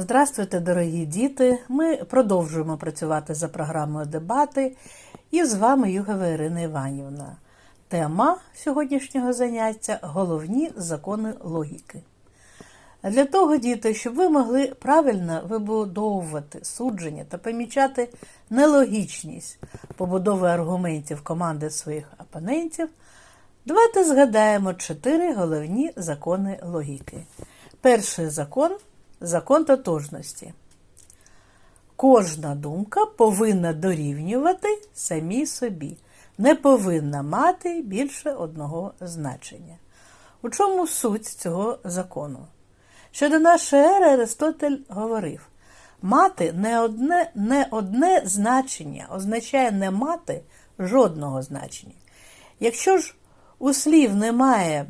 Здравствуйте, дорогі діти! Ми продовжуємо працювати за програмою дебати. І з вами Югова Ірина Іванівна. Тема сьогоднішнього заняття головні закони логіки. Для того, діти, щоб ви могли правильно вибудовувати судження та помічати нелогічність побудови аргументів команди своїх опонентів, давайте згадаємо чотири головні закони логіки. Перший закон закон тотожності. Кожна думка повинна дорівнювати самій собі, не повинна мати більше одного значення. У чому суть цього закону? Ще до нашої ери Аристотель говорив: мати не одне, не одне значення означає не мати жодного значення. Якщо ж у слів немає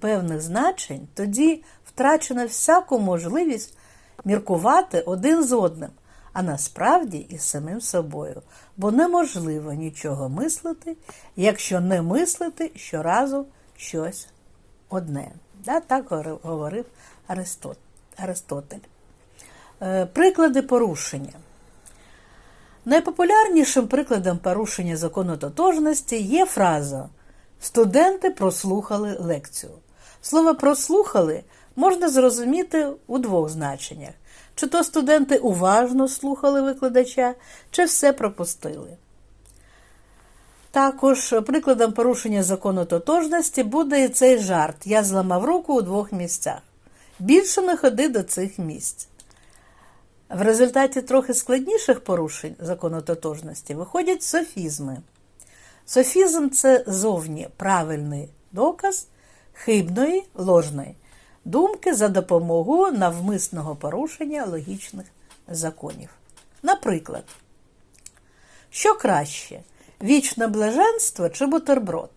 певних значень, тоді втрачена всяку можливість міркувати один з одним, а насправді і самим собою, бо неможливо нічого мислити, якщо не мислити щоразу щось одне. Так говорив Аристот, Аристотель. Е, Приклади порушення. Найпопулярнішим прикладом порушення закону тотожності є фраза Студенти прослухали лекцію. Слово прослухали можна зрозуміти у двох значеннях: чи то студенти уважно слухали викладача, чи все пропустили. Також прикладом порушення закону тотожності буде і цей жарт. Я зламав руку у двох місцях. Більше не ходи до цих місць. В результаті трохи складніших порушень закону тотожності виходять софізми. Софізм це зовні правильний доказ хибної ложної думки за допомогою навмисного порушення логічних законів. Наприклад, що краще вічне блаженство чи бутерброд?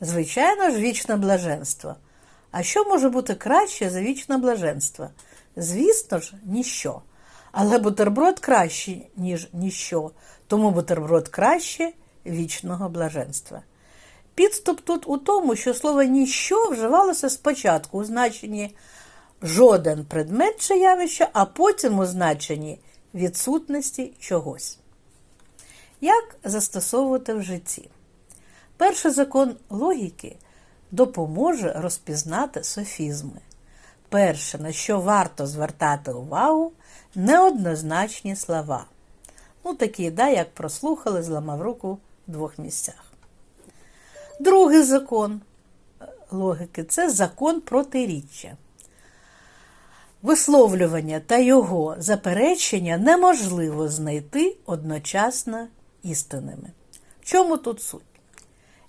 Звичайно ж, вічне блаженство. А що може бути краще за вічне блаженство? Звісно ж, ніщо. Але бутерброд краще, ніж ніщо, тому бутерброд краще вічного блаженства. Підступ тут у тому, що слово ніщо вживалося спочатку у значенні жоден предмет чи явище, а потім у значенні відсутності чогось. Як застосовувати в житті? Перший закон логіки допоможе розпізнати софізми. Перше, на що варто звертати увагу, неоднозначні слова. Ну, такі, да, як прослухали, зламав руку в двох місцях. Другий закон логіки це закон протиріччя. Висловлювання та його заперечення неможливо знайти одночасно істинними. В чому тут суть?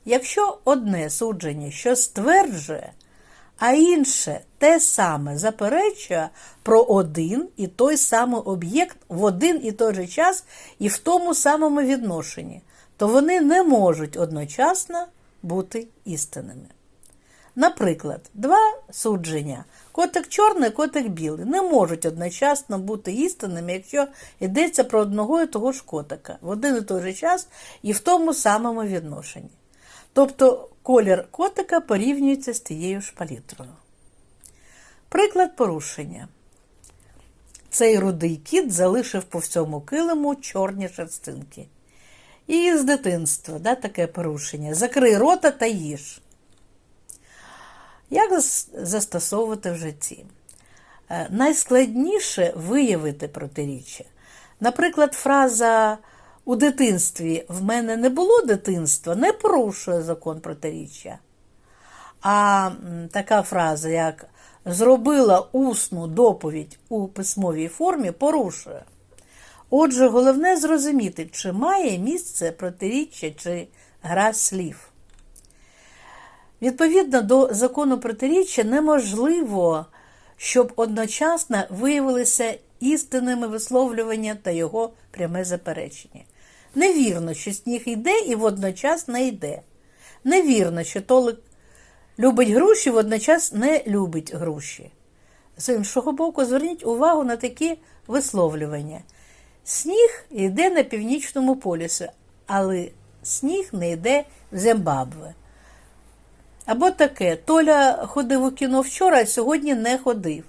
Якщо одне судження, що стверджує, а інше те саме заперечує про один і той самий об'єкт в один і той же час і в тому самому відношенні, то вони не можуть одночасно бути істинними. Наприклад, два судження котик чорний, котик білий, не можуть одночасно бути істинними, якщо йдеться про одного і того ж котика в один і той же час і в тому самому відношенні. Тобто колір котика порівнюється з тією ж палітрою. Приклад порушення. Цей рудий кіт залишив по всьому килиму чорні шерстинки. І з дитинства да, таке порушення. Закрий рота та їж. Як застосовувати в житті? Найскладніше виявити протиріччя. Наприклад, фраза у дитинстві в мене не було дитинства, не порушує закон протиріччя. А така фраза, як зробила усну доповідь у письмовій формі, порушує. Отже, головне зрозуміти, чи має місце протиріччя чи гра слів. Відповідно до закону протиріччя, неможливо, щоб одночасно виявилися істинними висловлювання та його пряме заперечення. Невірно, що сніг йде і водночас не йде. Невірно, що Толик любить груші, водночас не любить груші. З іншого боку, зверніть увагу на такі висловлювання. Сніг йде на північному полюсі, але сніг не йде в Зимбабве. Або таке: Толя ходив у кіно вчора, а сьогодні не ходив.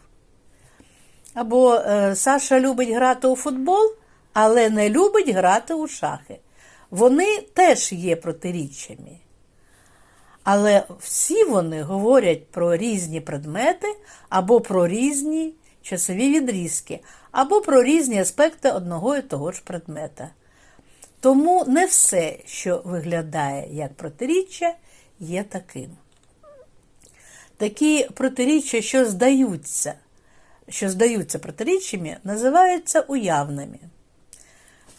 Або е, Саша любить грати у футбол, але не любить грати у шахи. Вони теж є протиріччями. Але всі вони говорять про різні предмети, або про різні часові відрізки, або про різні аспекти одного і того ж предмета. Тому не все, що виглядає як протиріччя, є таким. Такі протиріччя, що здаються, що здаються протиріччями, називаються уявними.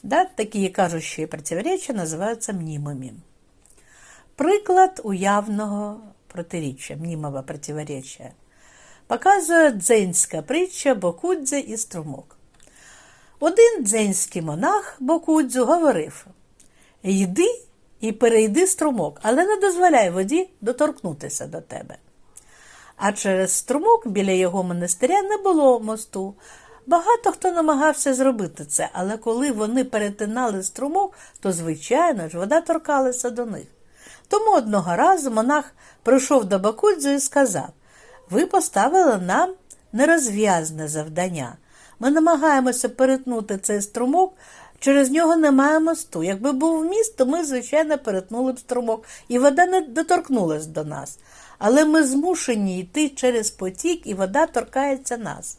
Да, такі кажущі противоречия називаються мнімими. Приклад уявного протиріччя, мнімого противоречия, показує дзенська притча Бокудзе і струмок. Один дзенський монах Бокудзю говорив: Йди і перейди струмок, але не дозволяй воді доторкнутися до тебе. А через струмок біля його монастиря не було мосту. Багато хто намагався зробити це, але коли вони перетинали струмок, то, звичайно ж, вода торкалася до них. Тому одного разу монах прийшов до Бакудзю і сказав: Ви поставили нам нерозв'язне завдання. Ми намагаємося перетнути цей струмок, через нього немає мосту. Якби був міст, то ми, звичайно, перетнули б струмок, і вода не доторкнулась до нас. Але ми змушені йти через потік, і вода торкається нас.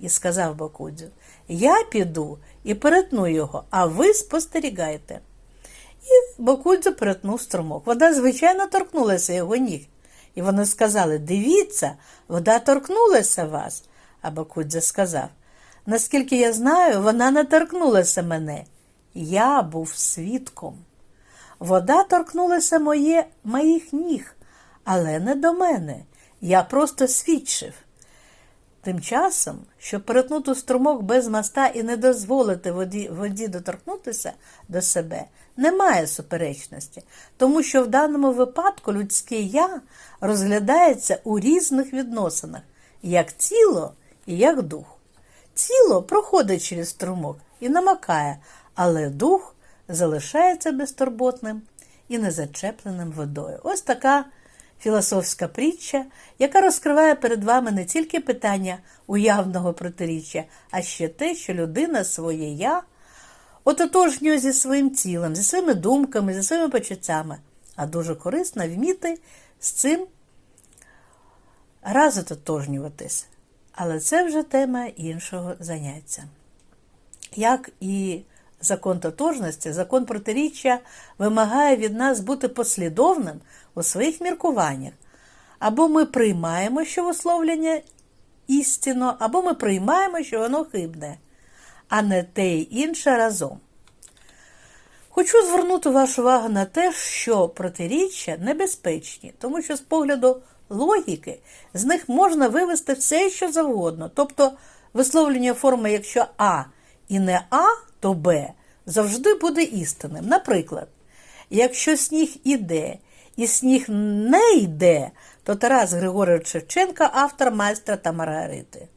І сказав Бакудзю, я піду і перетну його, а ви спостерігайте. І Бакудзю перетнув струмок. Вода, звичайно, торкнулася його ніг. І вони сказали: Дивіться, вода торкнулася вас. А Бакудзя сказав: Наскільки я знаю, вона не торкнулася мене. Я був свідком. Вода торкнулася моє, моїх ніг, але не до мене. Я просто свідчив. Тим часом, щоб перетнути струмок без моста і не дозволити воді, воді доторкнутися до себе, немає суперечності, тому що в даному випадку людське я розглядається у різних відносинах, як тіло і як дух. Тіло проходить через струмок і намакає, але дух залишається безтурботним і незачепленим водою. Ось така філософська притча, яка розкриває перед вами не тільки питання уявного протиріччя, а ще те, що людина своє я ототожнює зі своїм тілом, зі своїми думками, зі своїми почуттями, а дуже корисно вміти з цим раз ототожнюватись. Але це вже тема іншого заняття. Як і закон тотожності, закон протиріччя вимагає від нас бути послідовним у своїх міркуваннях. Або ми приймаємо, що висловлення істинно, або ми приймаємо, що воно хибне, а не те й інше разом. Хочу звернути вашу увагу на те, що протиріччя небезпечні, тому що з погляду логіки з них можна вивести все, що завгодно. Тобто висловлення форми, якщо А і не А, то Б завжди буде істинним. Наприклад, якщо сніг іде і сніг не йде, то Тарас Григорович Шевченка автор майстра та Маргарити.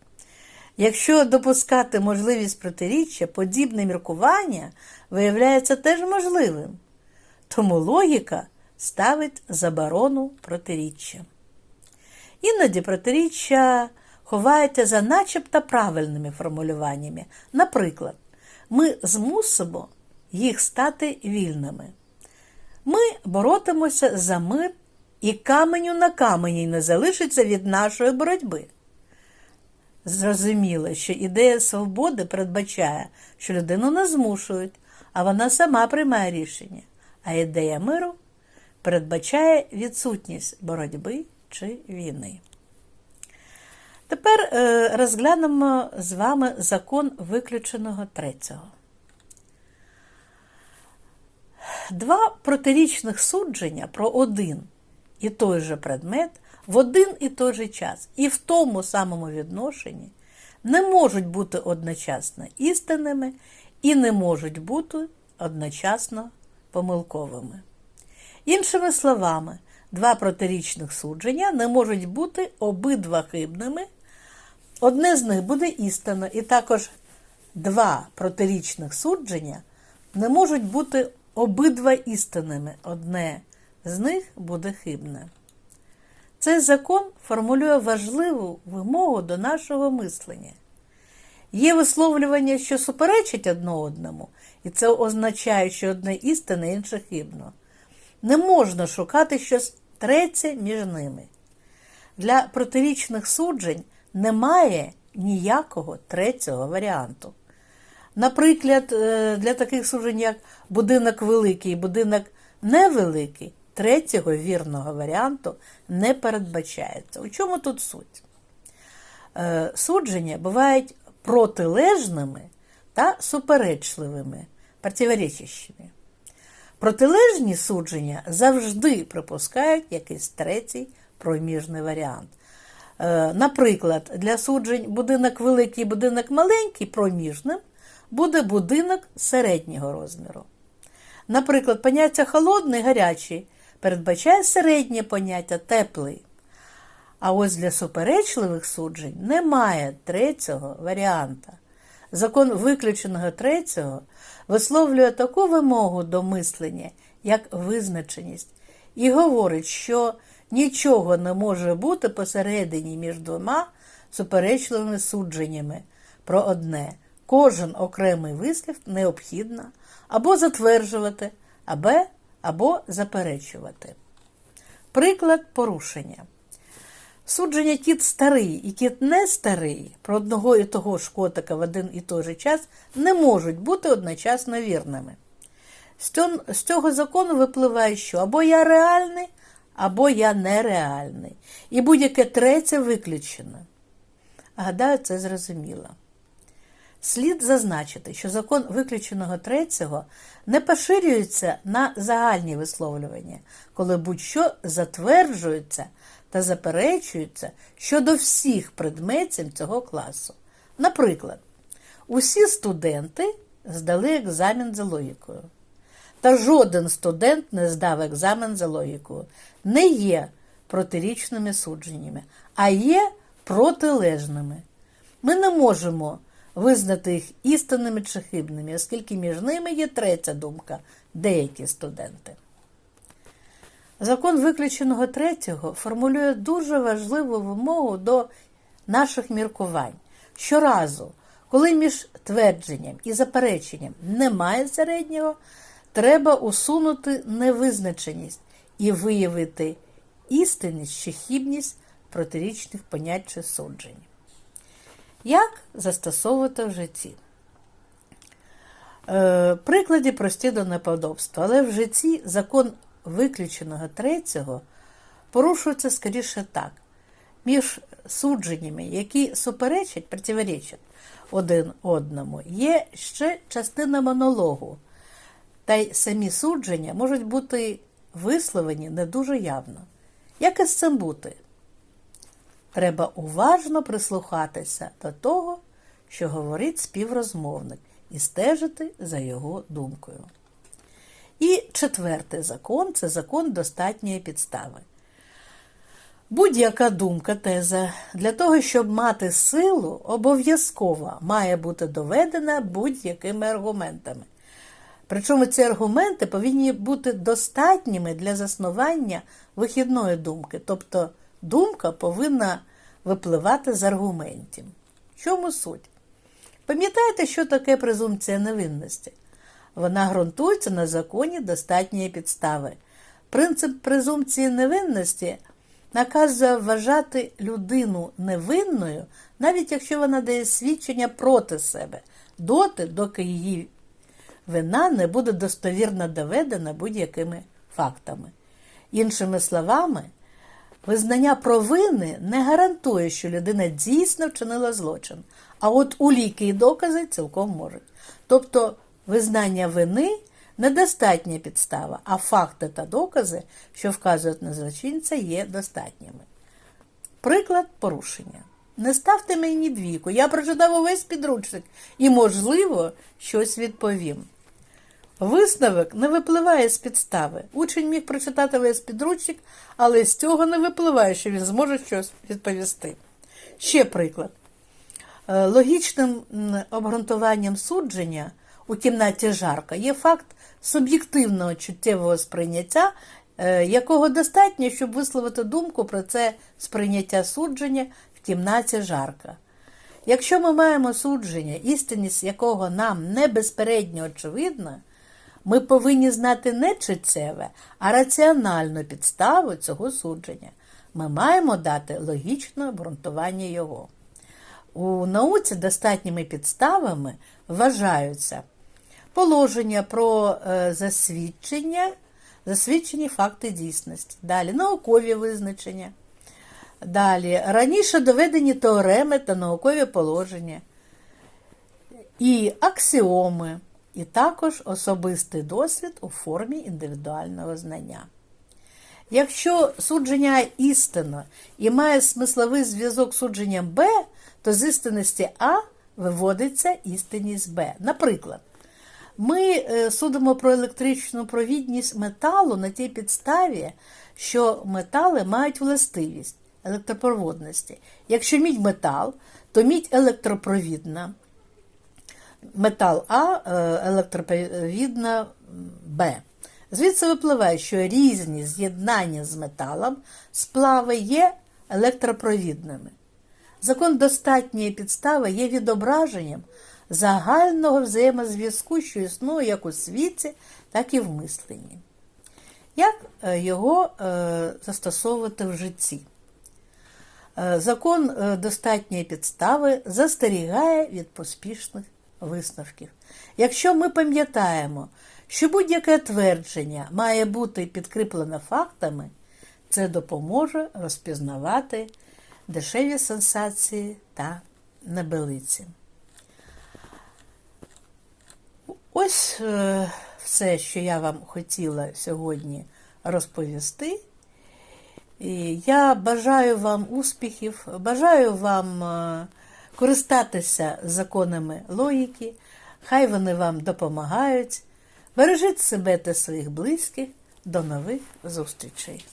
Якщо допускати можливість протиріччя, подібне міркування виявляється теж можливим. Тому логіка ставить заборону протиріччя. Іноді протиріччя ховається за начебто правильними формулюваннями. Наприклад, ми змусимо їх стати вільними. Ми боротимося за мир, і каменю на камені не залишиться від нашої боротьби. Зрозуміло, що ідея свободи передбачає, що людину не змушують, а вона сама приймає рішення. А ідея миру передбачає відсутність боротьби чи війни. Тепер е, розглянемо з вами закон виключеного третього. Два протирічних судження про один і той же предмет в один і той же час і в тому самому відношенні не можуть бути одночасно істинними і не можуть бути одночасно помилковими. Іншими словами, два протирічних судження не можуть бути обидва хибними, одне з них буде істинно, і також два протирічних судження не можуть бути обидва істинними, одне з них буде хибне. Цей закон формулює важливу вимогу до нашого мислення. Є висловлювання, що суперечить одне одному, і це означає, що одне істинне, інше хибно. Не можна шукати щось третє між ними. Для протирічних суджень немає ніякого третього варіанту. Наприклад, е, для таких суджень, як будинок великий будинок невеликий, третього вірного варіанту не передбачається. У чому тут суть? Е, Судження бувають протилежними та суперечливими, противоречащими. Протилежні судження завжди припускають якийсь третій проміжний варіант. Е, Наприклад, для суджень будинок великий, будинок маленький проміжним буде будинок середнього розміру. Наприклад, поняття холодний, гарячий передбачає середнє поняття теплий. А ось для суперечливих суджень немає третього варіанта. Закон виключеного третього висловлює таку вимогу до мислення, як визначеність, і говорить, що нічого не може бути посередині між двома суперечливими судженнями про одне. Кожен окремий вислів необхідно або затверджувати, або, або заперечувати. Приклад порушення. Судження кіт старий і кіт не старий про одного і того ж котика в один і той же час не можуть бути одночасно вірними. З цього, закону випливає, що або я реальний, або я нереальний. І будь-яке третє виключено. Гадаю, це зрозуміло. Слід зазначити, що закон виключеного третього не поширюється на загальні висловлювання, коли будь-що затверджується та заперечується щодо всіх предметів цього класу. Наприклад, усі студенти здали екзамен за логікою. Та жоден студент не здав екзамен за логікою. Не є протирічними судженнями, а є протилежними. Ми не можемо визнати їх істинними чи хибними, оскільки між ними є третя думка деякі студенти. Закон виключеного третього формулює дуже важливу вимогу до наших міркувань. Щоразу, коли між твердженням і запереченням немає середнього, треба усунути невизначеність і виявити істинність чи хібність протирічних понять чи суджень. Як застосовувати в житті? Е, прикладі прості до неподобства, але в житті закон виключеного третього порушується скоріше так. Між судженнями, які суперечать, противоречать один одному, є ще частина монологу, та й самі судження можуть бути висловлені не дуже явно. Як із цим бути? Треба уважно прислухатися до того, що говорить співрозмовник, і стежити за його думкою. І четвертий закон це закон достатньої підстави. Будь-яка думка, теза для того, щоб мати силу, обов'язково має бути доведена будь-якими аргументами. Причому ці аргументи повинні бути достатніми для заснування вихідної думки, тобто думка повинна випливати з аргументів. В чому суть? Пам'ятаєте, що таке презумпція невинності? Вона ґрунтується на законі достатньої підстави. Принцип презумпції невинності наказує вважати людину невинною, навіть якщо вона дає свідчення проти себе, доти, доки її вина не буде достовірно доведена будь-якими фактами. Іншими словами, визнання провини не гарантує, що людина дійсно вчинила злочин, а от уліки і докази цілком можуть. Тобто визнання вини недостатня підстава, а факти та докази, що вказують на злочинця, є достатніми. Приклад порушення. Не ставте мені двійку, я прочитав увесь підручник і, можливо, щось відповім. Висновок не випливає з підстави. Учень міг прочитати весь підручник, але з цього не випливає, що він зможе щось відповісти. Ще приклад. Е, Логічним обґрунтуванням судження у кімнаті жарко є факт суб'єктивного чуттєвого сприйняття, е, якого достатньо, щоб висловити думку про це сприйняття судження в кімнаті жарко. Якщо ми маємо судження, істинність якого нам не безпередньо очевидна, ми повинні знати не читцеве, а раціональну підставу цього судження. Ми маємо дати логічне обґрунтування його. У науці достатніми підставами вважаються положення про е, засвідчення, засвідчені факти дійсності, далі наукові визначення, далі раніше доведені теореми та наукові положення, і аксіоми, і також особистий досвід у формі індивідуального знання. Якщо судження істинно і має смисловий зв'язок з судженням Б, то з істинності А виводиться істинність Б. Наприклад, ми е, судимо про електричну провідність металу на тій підставі, що метали мають властивість електропроводності. Якщо мідь метал, то мідь електропровідна, метал А е, електропровідна Б. Звідси випливає, що різні з'єднання з металом сплави є електропровідними. Закон достатньої підстави є відображенням загального взаємозв'язку, що існує як у світі, так і в мисленні. Як е, його е, застосовувати в житті? Закон достатньої підстави застерігає від поспішних висновків. Якщо ми пам'ятаємо, що будь-яке твердження має бути підкріплене фактами, це допоможе розпізнавати дешеві сенсації та небелиці. Ось е, все, що я вам хотіла сьогодні розповісти. Я бажаю вам успіхів, бажаю вам е, користатися законами логіки, хай вони вам допомагають. Бережіть себе та своїх близьких. До нових зустрічей!